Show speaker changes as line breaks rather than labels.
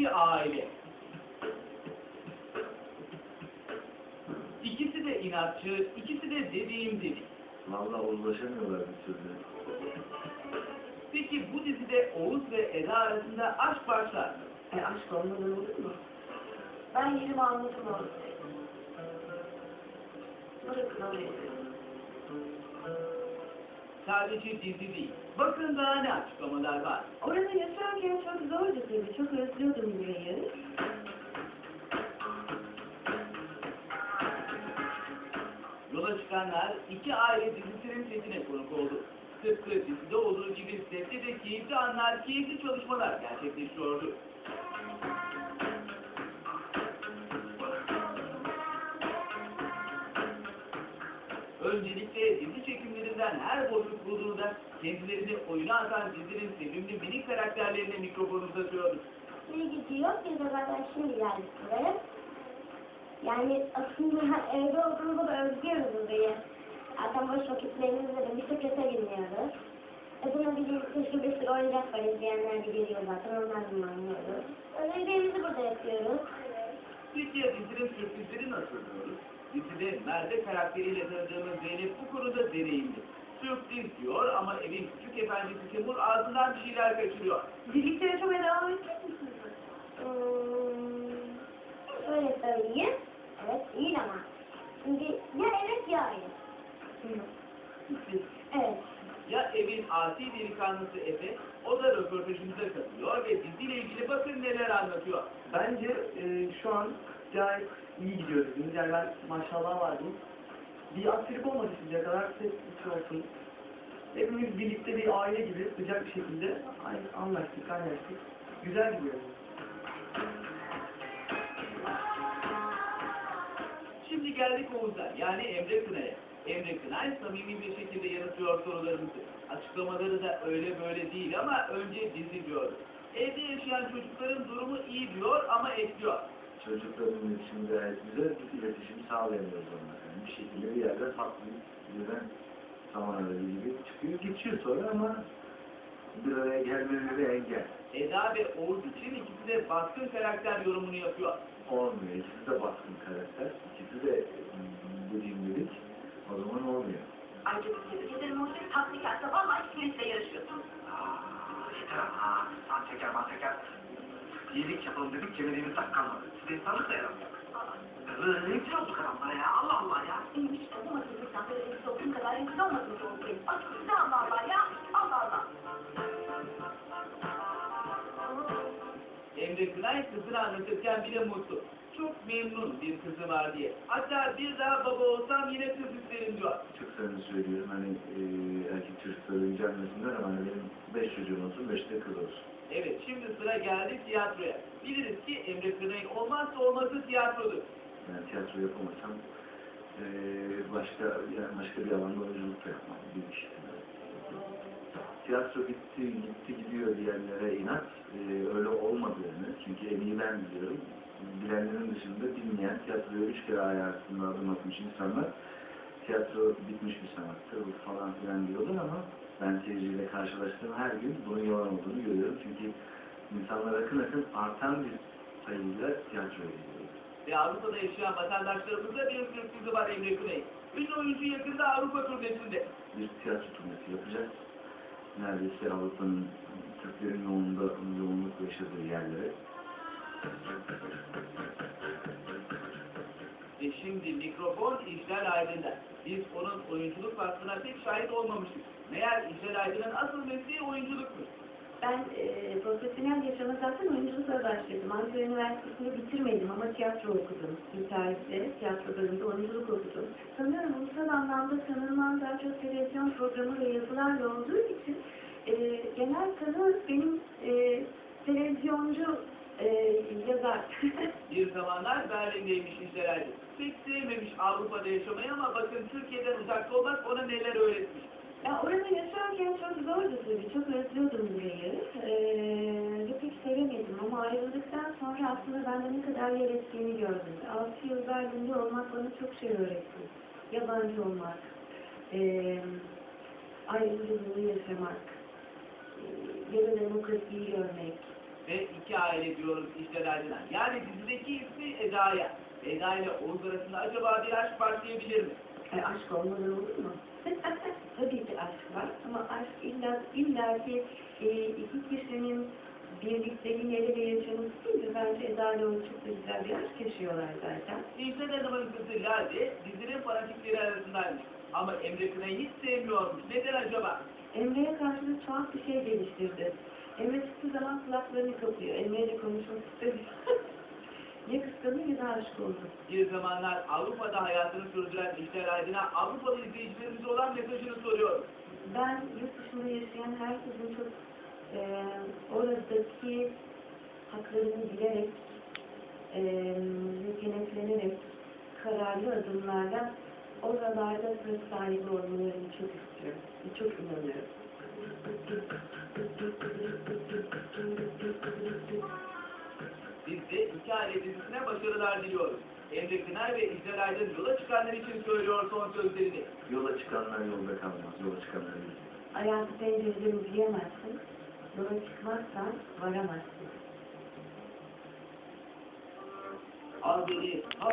iki aile. İkisi de inatçı, ikisi de dediğim dedik.
Vallahi uzlaşamıyorlar bir türlü.
Peki bu dizide Oğuz ve Eda arasında aşk başlar?
E aşk olmadan olur mu? Ben yerimi anladım onu. Bırakın orayı.
Sadece dizi değil. Bakın daha ne açıklamalar var.
Orada yaşarken çok zordu tabii. Çok özlüyordum burayı.
Yola çıkanlar iki aile dizisinin setine konuk oldu. Tıpkı dizide olduğu gibi sette de keyifli anlar, keyifli çalışmalar gerçekleşiyordu. Öncelikle dizi çekimlerinden her boşluk bulduğunda kendilerini oyuna atan dizinin sevimli minik karakterlerine mikrofon uzatıyordu.
İyi gidiyor. De zaten şimdi geldik. Yani aslında evde olduğumuzda da özlüyoruz burayı. Zaten boş vakitlerimizde de bisiklete biniyoruz. E bunun bir sürü bir sürü oyuncak var. izleyenler de geliyor zaten. Onlardan anlıyoruz. Ödevlerimizi burada yapıyoruz.
Peki dizinin sürprizleri nasıl diyoruz? Dizide Merve karakteriyle tanıdığımız Zeynep bu konuda deneyimli. Sürpriz diyor ama evin küçük efendisi Timur ağzından bir şeyler kaçırıyor.
Birlikte yaşamaya devam edecek misiniz?
Hmm, şöyle söyleyeyim. Evet değil ama. Şimdi ya evet ya hayır. Evet.
Ya evin asi delikanlısı Efe, o da röportajımıza katılıyor ve diziyle neler anlatıyor.
Bence e, şu an gayet iyi gidiyor dizimiz. Yani ben maşallah var diyeyim. Bir aksilik olmadı şimdiye kadar. Ses olsun. Hepimiz birlikte bir aile gibi sıcak bir şekilde anlaştık, kaynaştık. Güzel gidiyor.
Şimdi geldik Oğuz'a, yani Emre Kınay'a. Emre Kınay samimi bir şekilde yanıtıyor sorularımızı. Açıklamaları da öyle böyle değil ama önce dizi. Evde yaşayan çocukların durumu iyi diyor ama ekliyor.
Çocukların iletişimi gayet güzel. Biz iletişimi sağlayamıyoruz onlarla. Yani bir şekilde bir yerde patlayıp birden saman alevi gibi çıkıyor. Geçiyor sonra ama bir araya gelmeleri engel.
Eda ve Oğuz için ikisi de baskın karakter yorumunu yapıyor.
Olmuyor. İkisi de baskın karakter.
Ha. San çeker, man çeker. İyilik yapalım dedik, çevirdiğimiz sak kalmadı. Size insanlık da yaramıyor. Kızı ne için olduk adamlara ya? Allah Allah ya.
Benim hiç dokunmadığınızdan böyle rezil olduğum kadar rezil olmadınız olsun. Bak size Allah Allah ya. Allah Allah.
Emre Kınay kızını anlatırken bile mutlu. Çok memnun bir kızı var diye. Hatta bir daha baba olsam yine kız isterim diyor.
Çok samimi söylüyorum. Hani e, erkek çocukları incelmesinler ama hani benim olsun, beş de kız olsun.
Evet şimdi sıra geldi tiyatroya. Biliriz ki Emre Kınay'ın olmazsa olmazı tiyatrodur.
Yani tiyatro yapamasam e, başka yani başka bir alanda oyunculuk da yapmam. Bir iş. Tiyatro gitti, gitti gidiyor diyenlere inat. E, öyle olmadığını, çünkü en iyi ben biliyorum. Bilenlerin dışında bilmeyen, tiyatroya üç kere hayatında adım atmış insanlar tiyatro bitmiş bir sanattır falan filan diyorlar ama ben seyirciyle karşılaştığım her gün bunun yalan olduğunu görüyorum. Çünkü insanlar akın akın artan bir sayıyla tiyatroya gidiyor.
Ve Avrupa'da yaşayan vatandaşlarımıza bir sürprizi var Emre Kınay'ın. Ünlü oyuncu yakında Avrupa turnesinde.
bir tiyatro turnesi yapacağız. Neredeyse Avrupa'nın Türklerin yoğunluğunda, yoğunluk yaşadığı yerlere.
Ve şimdi mikrofon İclal Aydın'da. Biz onun oyunculuk vasfına pek şahit olmamıştık. Meğer İclal Aydın'ın asıl mesleği oyunculukmuş.
Ben e, profesyonel yaşama zaten oyunculukla başladım. Ankara Üniversitesi'ni bitirmedim ama tiyatro okudum. İnternette tiyatro bölümünde oyunculuk okudum. Sanıyorum ulusal anlamda tanınmam daha çok televizyon programı ve yazılarla olduğu için e, genel tanı benim e, televizyoncu e, yazar.
Bir zamanlar Berlin'deymiş Aydın. Pek sevmemiş Avrupa'da yaşamayı ama bakın Türkiye'den uzakta olmak ona neler öğretmiş.
Ya orada yaşarken çok zordu tabii. Çok özlüyordum burayı. Ee, pek sevemedim ama ayrıldıktan sonra aslında bende ne kadar yer ettiğini gördüm. Altı yıl Berlin'de olmak bana çok şey öğretti. Yabancı olmak, ee, ayrımcılığı yaşamak, ee, ya da demokrasiyi görmek,
ve iki aile diyoruz İşler Aydın'a. Yani dizideki ismi Eda'ya. Eda ile Oğuz arasında acaba bir aşk başlayabilir mi?
E, aşk olmadan olur mu? Tabii ki aşk var ama aşk illa, illa ki e, iki kişinin birlikteliğin ele ve yaşaması değil de bence Eda ile Oğuz çok da güzel bir aşk yaşıyorlar zaten.
İşte Hanım'ın kızı Lale dizinin fanatikleri arasındaymış. Ama Emre Kınay'ı hiç sevmiyormuş. Neden acaba?
Emre'ye karşı da tuhaf bir şey geliştirdi. Emre çıktığı zaman kulaklarını kapıyor. Emre'yle konuşmak istemiyor. ya kıskanıyor ya da aşık oldu.
Bir zamanlar Avrupa'da hayatını sürdüren İşler Aydın'a Avrupalı izleyicilerimize olan mesajını soruyoruz.
Ben yurt dışında yaşayan herkesin çok e, oradaki haklarını bilerek e, ve kenetlenerek kararlı adımlarla oralarda söz sahibi olmalarını çok istiyorum. Çok inanıyorum.
Başarılar diliyoruz. Emre Kınay ve İşler Aydın yola çıkanlar için söylüyor son sözlerini.
Yola çıkanlar yolda kalmaz. Yola çıkanlar yolda.
Hayatı pencereden izleyemezsin. Yola çıkmazsan varamazsın.
Al beni, al